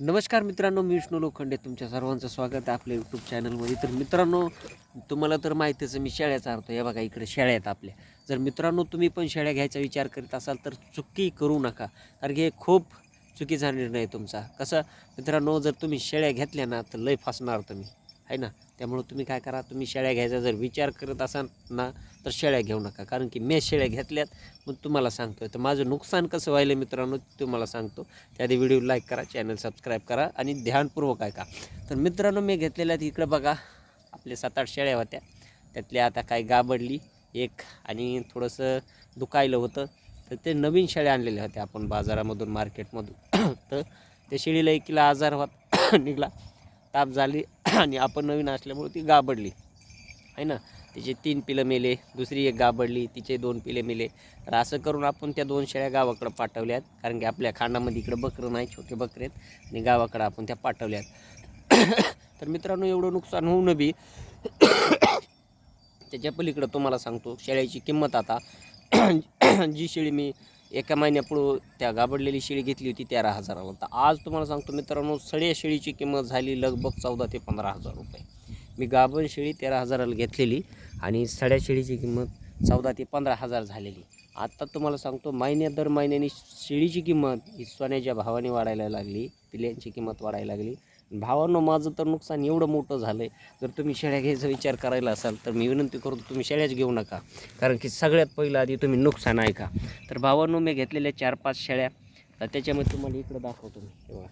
नमस्कार मित्रांनो मी विष्णू लोखंडे तुमच्या सर्वांचं स्वागत आहे आपल्या यूट्यूब चॅनलमध्ये तर मित्रांनो तुम्हाला तर माहितीच मी शेळ्या चारतो या बघा इकडे शेळ्या आहेत आपल्या. जर मित्रांनो तुम्ही पण शेळ्या घ्यायचा विचार करीत असाल तर चुकी करू नका. कारण की हे खूप चुकीचा निर्णय तुमचा. कसं मित्रांनो जर तुम्ही शेळ्या घेतल्या ना तर लय फसणार तुम्ही. आहे ना? त्यामुळं तुम्ही काय करा तुम्ही शेळ्या घ्यायचा जर विचार करत असाल ना तर शेळ्या घेऊ नका. कारण की मी शेळ्या घेतल्यात मग तुम्हाला सांगतो तर माझं नुकसान कसं व्हायलं मित्रांनो तुम्हाला सांगतो. त्याआधी व्हिडिओ लाईक करा चॅनल सबस्क्राईब करा आणि ध्यानपूर्वक ऐका. तर मित्रांनो मी घेतलेल्या इकडं बघा आपले सात आठ शेळ्या होत्या. त्यातल्या आता काय गाबडली एक आणि थोडंसं दुखायलं होतं. तर ते नवीन शेळ्या आणलेल्या होत्या आपण बाजारामधून मार्केटमधून. तर त्या शेळीला एकीला आजार होत निघाला. ताप झाली आणि आपण नवीन असल्यामुळे ती गाबडली. आहे ना? तिचे तीन पिलं मेले दुसरी एक गाबडली तिचे दोन पिले मेले. तर असं करून आपण त्या दोन शेळ्या गावाकडं पाठवल्यात. कारण की आपल्या खांडामध्ये इकडं बकरं नाही छोटे बकरे आहेत. आणि गावाकडं आपण त्या पाठवल्यात. तर मित्रांनो एवढं नुकसान होऊ बी त्याच्या पलीकडं तुम्हाला सांगतो शेळ्याची किंमत आता. जी शेळी मी एका महिन्यापुढं त्या गाबडलेली शेळी घेतली होती तेरा हजाराला. तर आज तुम्हाला सांगतो मित्रांनो सड्या शेळीची किंमत झाली लगभग चौदा ते पंधरा हजार रुपये. मी गाभण शेळी तेरा हजाराला घेतलेली आणि सड्या शेळीची किंमत चौदा ते पंधरा हजार झालेली. आत्ता तुम्हाला सांगतो महिन्या दर महिन्याने शेळीची किंमत ही सोन्याच्या भावाने वाढायला लागली पिल्यांची किंमत वाढायला लागली. भावानं माझं तर नुकसान एवढं मोठं झालं आहे जर तुम्ही शेळ्या घ्यायचा विचार करायला असाल तर मी विनंती करतो तुम्ही शेळ्याच घेऊ नका. कारण की सगळ्यात पहिलं आधी तुम्ही नुकसान ऐका. तर भावानं मी घेतलेल्या चार पाच शेळ्या तर त्याच्यामध्ये तुम्हाला इकडं दाखवतो मी. तेव्हा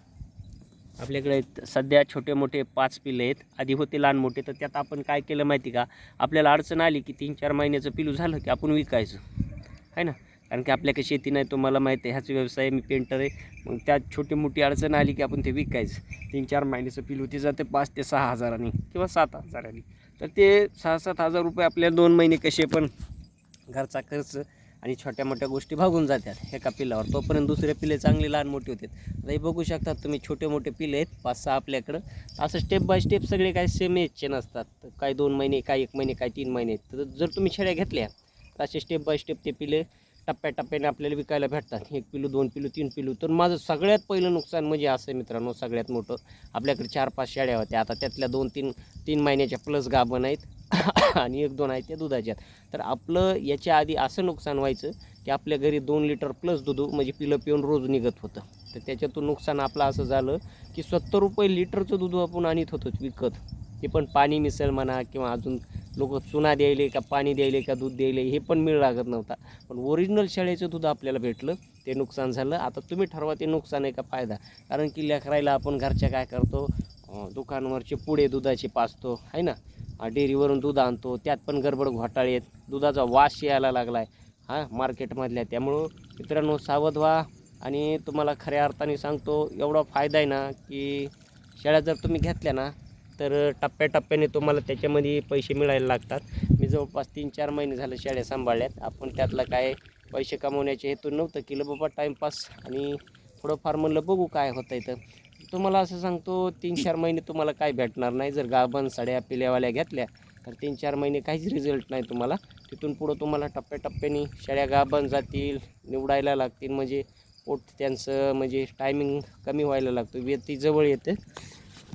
आपल्याकडे सध्या छोटे मोठे पाच पिल्ले आहेत. आधी होते लहान मोठे तर त्यात आपण काय केलं माहिती का? आपल्याला अडचण आली की तीन चार महिन्याचं पिलू झालं की आपण विकायचं. आहे ना? कारण की आपल्याकडे शेती नाही तुम्हाला माहिती आहे ह्याच व्यवसाय मी पेंटर आहे. मग त्यात छोटी मोठी अडचण आली की आपण ते विकायचं. तीन चार महिन्याचं पिलू ते जाते पाच ते सहा हजारांनी किंवा सात हजारांनी. तर ते सहा सात हजार रुपये आपल्याला दोन महिने कसे पण घरचा खर्च आणि छोट्या मोठ्या गोष्टी भागून जातात एका पिल्लावर तोपर्यंत दुसरे पिल्ले चांगले लहान मोठे होते आता हे बघू शकतात तुम्ही छोटे मोठे पिल्ले आहेत पाच सहा आपल्याकडं. असं स्टेप बाय स्टेप सगळे काय सेम एजचे नसतात. काय दोन महिने काय एक महिने काय तीन महिने तर जर तुम्ही शेळ्या घेतल्या तर असे स्टेप बाय स्टेप ते पिले टप्प्याटप्प्याने आपल्याला विकायला भेटतात. एक पिलू दोन पिलू तीन पिलू. तर माझं सगळ्यात पहिलं नुकसान म्हणजे असं आहे मित्रांनो सगळ्यात मोठं. आपल्याकडे चार पाच शेळ्या होत्या. आता त्यातल्या दोन तीन तीन महिन्याच्या प्लस गाभण आहेत. आणि एक दोन आहेत त्या दुधाच्या तर आपलं याच्या आधी असं नुकसान व्हायचं की आपल्या घरी दोन लिटर प्लस दूध म्हणजे पिलं पिऊन रोज निघत होतं. तर त्याच्यातून नुकसान आपलं असं झालं की सत्तर रुपये लिटरचं दूध आपण आणत होतो विकत. ते पण पाणी मिसळ म्हणा किंवा अजून लोक चुना द्यायले का पाणी द्यायले का दूध द्यायले हे पण मिळ लागत नव्हता. पण ओरिजिनल शाळेचं दूध आपल्याला भेटलं ते नुकसान झालं. आता तुम्ही ठरवा ते नुकसान आहे का फायदा? कारण की लेकरायला आपण घरच्या काय करतो? दुकानवरचे पुढे दुधाचे पाचतो आहे ना? डेअरीवरून दूध आणतो त्यात पण गडबड घोटाळे आहेत. दुधाचा वास यायला लागला आहे हां मार्केटमधल्या. त्यामुळं मित्रांनो सावध व्हा. आणि तुम्हाला खऱ्या अर्थाने सांगतो एवढा फायदा आहे ना की शेळ्या जर तुम्ही घेतल्या ना तर टप्प्याटप्प्याने तुम्हाला त्याच्यामध्ये पैसे मिळायला लागतात. मी जवळपास तीन चार महिने झाले शाळा सांभाळल्यात. आपण त्यातला काय पैसे कमवण्याच्या हेतू नव्हतं केलं. बाबा टाईमपास आणि थोडंफार म्हणलं बघू काय होतं आहे तर. तुम्हाला असं सांगतो तीन चार महिने तुम्हाला काय भेटणार नाही. जर गाभण साड्या पिल्यावाल्या घेतल्या तर तीन चार महिने काहीच रिझल्ट नाही तुम्हाला. तिथून पुढं तुम्हाला टप्प्याटप्प्याने शेळ्या गाभण जातील निवडायला लागतील. म्हणजे पोट त्यांचं म्हणजे टायमिंग कमी व्हायला लागतो. व्यक्ती जवळ येते.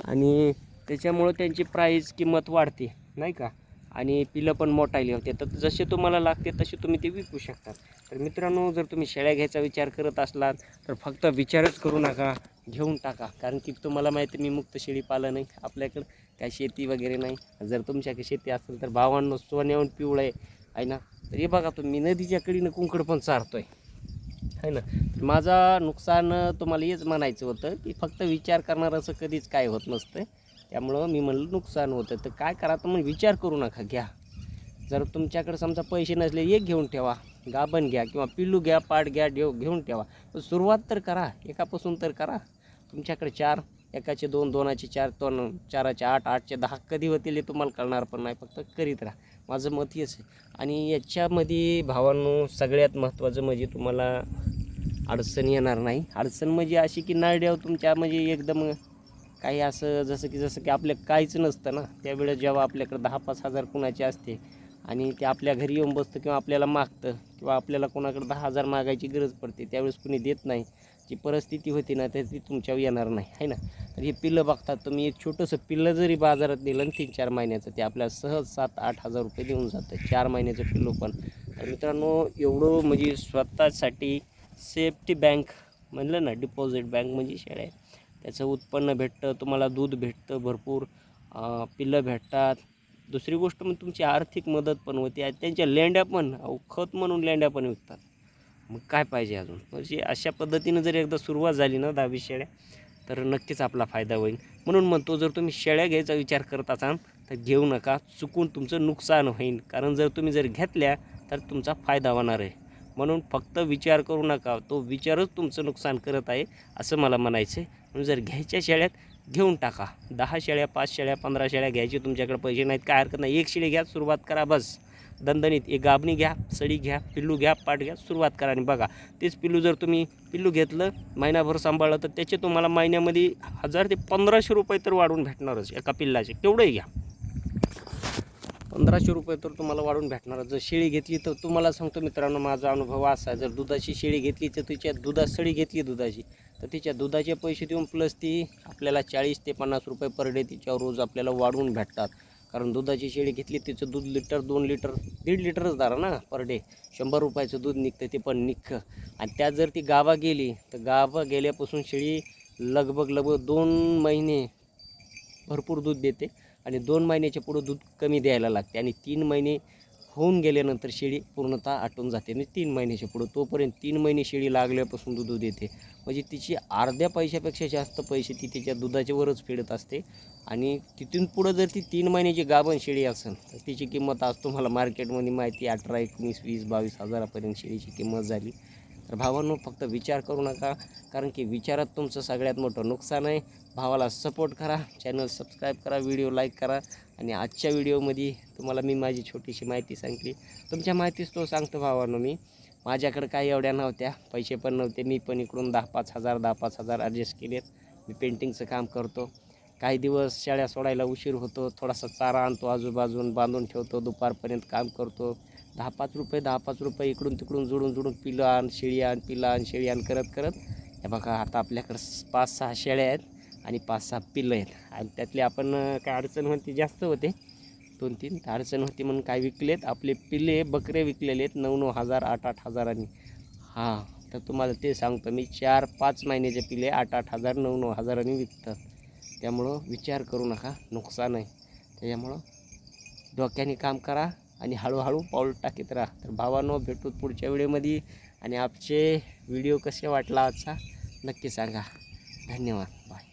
आणि त्याच्यामुळं त्यांची प्राईज किंमत वाढते नाही का? आणि पिलं पण मोठायली होते. तर जसे तुम्हाला लागते तसे तुम्ही ते विकू शकता. तर मित्रांनो जर तुम्ही शेळ्या घ्यायचा विचार करत असलात तर फक्त विचारच करू नका घेऊन टाका. कारण की तुम्हाला माहिती आहे, मी मुक्त शेळी पालन आहे. आपल्याकडं काय शेती वगैरे नाही. जर तुमच्याकडे शेती असेल तर भावांनो सोन्याहून पिवळं आहे. आहे ना? तर हे बघा तुम्ही नदीच्या कडीनं कुंकड पण चारतो आहे है ना? तर माझा नुकसान तुम्हाला हेच म्हणायचं होतं की फक्त विचार करणार असं कधीच काय होत नसतं. त्यामुळं मी म्हणलं नुकसान होतं तर काय करा तर मग विचार करू नका घ्या. जर तुमच्याकडे समजा पैसे नसले एक घेऊन ठेवा. गाभण घ्या किंवा पिल्लू घ्या पाट घ्या देव घेऊन ठेवा. पण सुरुवात तर करा. एकापासून तर करा. तुमच्याकडे चार एकाचे दोन दोनाचे चार दोन चाराचे आठ आठचे दहा कधी होतील हे तुम्हाला कळणार पण नाही. फक्त करीत राहा. माझं मत हेच आहे. आणि याच्यामध्ये भावांनो सगळ्यात महत्त्वाचं म्हणजे तुम्हाला अडचण येणार नाही. अडचण म्हणजे अशी की नारड्यावर तुमच्या म्हणजे एकदम काही असं जसं की जसं की आपल्या काहीच नसतं ना. त्यावेळेस जेव्हा आपल्याकडे दहा पाच हजार कुणाचे असते आणि ते आपल्या घरी येऊन बसतं किंवा आपल्याला मागतं किंवा आपल्याला कोणाकडे दहा हजार मागायची गरज पडते त्यावेळेस कुणी देत नाही. जी परिस्थिती होती ना तर ती तुमच्यावर येणार नाही आहे ना? तर हे पिल्लं बघतात तुम्ही एक छोटंसं पिल्लं जरी बाजारात दिलं ना तीन चार महिन्याचं ते आपल्याला सहज सात आठ हजार रुपये देऊन जातं चार महिन्याचं पिल्लो पण. तर मित्रांनो एवढं म्हणजे स्वतःसाठी सेफ्टी बँक म्हणलं ना डिपॉझिट बँक म्हणजे शेळ्या त्याचं उत्पन्न भेटतं तुम्हाला दूध भेटतं भरपूर पिल्लं भेटतात. दुसरी गोष्ट मग तुमची आर्थिक मदत पण होते. त्यांच्या लेंड्या पण अहो, खत म्हणून लेंड्या पण विकतात. मग काय पाहिजे अजून? म्हणजे अशा पद्धतीनं जर एकदा सुरुवात झाली ना दहावी शेळ्या तर नक्कीच आपला फायदा होईल. म्हणून म्हणतो जर तुम्ही शेळ्या घ्यायचा विचार करत असाल तर घेऊ नका. चुकून तुमचं नुकसान होईल. कारण जर तुम्ही जर घेतल्या तर तुमचा फायदा होणार आहे. म्हणून फक्त विचार करू नका तो विचारच तुमचं नुकसान करत आहे असं मला म्हणायचं आहे. म्हणून जर घ्यायच्या शेळ्यात घेऊन टाका. दहा शेळ्या पाच शेळ्या पंधरा शेळ्या घ्यायची तुमच्याकडे पैसे नाहीत काय हरकत नाही. एक शेळी घ्या सुरुवात करा बस. दणदणीत एक गाबणी घ्या सडी घ्या पिल्लू घ्या पाट घ्या सुरुवात करा आणि बघा. तेच पिल्लू जर तुम्ही पिल्लू घेतलं महिनाभर सांभाळलं तर त्याचे तुम्हाला महिन्यामध्ये हजार ते पंधराशे रुपये तर वाढून भेटणारच एका पिल्लाचे. तेवढंही घ्या. पंधराशे रुपये तर तुम्हाला वाढून भेटणार. जर शेळी घेतली तर तुम्हाला सांगतो मित्रांनो माझा अनुभव असा आहे. जर दुधाची शेळी घेतली तर तिच्या दुधा सळी घेतली दुधाची तर तिच्या दुधाचे पैसे देऊन प्लस ती आपल्याला चाळीस ते पन्नास रुपये पर डे तिच्यावर रोज आपल्याला वाढवून भेटतात. कारण दुधाची शेळी घेतली तिचं दूध लिटर दोन लिटर दीड लिटरच दारा ना पर डे शंभर रुपयाचं दूध निघतं ते पण निघतं. आणि त्यात जर ती गावा गेली तर गावा गेल्यापासून शेळी लगभग लगभग दोन महिने भरपूर दूध देते. आणि दोन महिन्याच्या पुढं दूध कमी द्यायला लागते आणि तीन महिने होऊन गेल्यानंतर शेळी पूर्णतः आटून जाते. आणि तीन महिन्याच्या पुढं तोपर्यंत तीन महिने शेळी लागल्यापासून दूध देते म्हणजे तिची अर्ध्या पैशापेक्षा जास्त पैसे ती तिच्या दुधाच्यावरच फेडत असते. आणि तिथून पुढं जर ती तीन महिन्याची गाभण शेळी असेल तर तिची किंमत आज तुम्हाला मार्केटमध्ये माहिती अठरा एकोणीस वीस बावीस हजारापर्यंत शेळीची किंमत झाली. तर भावांनो फक्त विचार करू नका कारण की विचारात तुमचं सगळ्यात मोठं नुकसान आहे. भावाला सपोर्ट करा चॅनल सबस्क्राईब करा व्हिडिओ लाईक करा. आणि आजच्या व्हिडिओमध्ये तुम्हाला मी माझी छोटीशी माहिती सांगितली तुमच्या माहितीच तो सांगतो भावानं मी. माझ्याकडे काही एवढ्या नव्हत्या पैसे पण नव्हते. मी पण इकडून दहा पाच हजार दहा पाच हजार ॲडजस्ट केलेत. मी पेंटिंगचं काम करतो. काही दिवस शाळा सोडायला उशीर होतो. थोडासा चारा आणतो आजूबाजून बांधून ठेवतो दुपारपर्यंत काम करतो. दहा पाच रुपये दहा पाच रुपये इकडून तिकडून जुडून जुडून पिलं आण शेळी आण पिलं आण शेळी आण करत करत. हे बघा आता आपल्याकडं पाच सहा शेळ्या आहेत. आणि पाच सहा पिल्लं आहेत. आणि त्यातले आपण काय अडचण होती जास्त होते. दोन तीन तर अडचण होती म्हणून काय विकलेत? आपले पिल्ले बकरे विकलेले आहेत. नऊ नऊ हजार आठ आठ हजारांनी. हां तर तुम्हाला ते सांगतो. मी चार पाच महिन्याचे पिल्ले आठ आठ हजार नऊ नऊ हजारांनी विकतात. त्यामुळं विचार करू नका. नुकसान आहे. त्याच्यामुळं डोक्याने काम करा आणि हळूहळू पाऊल टाकीत राहा. तर भावानो भेटू पुढच्या व्हिडिओमध्ये. आणि आमचे व्हिडिओ कसे वाटला आजचा नक्की सांगा. धन्यवाद. बाय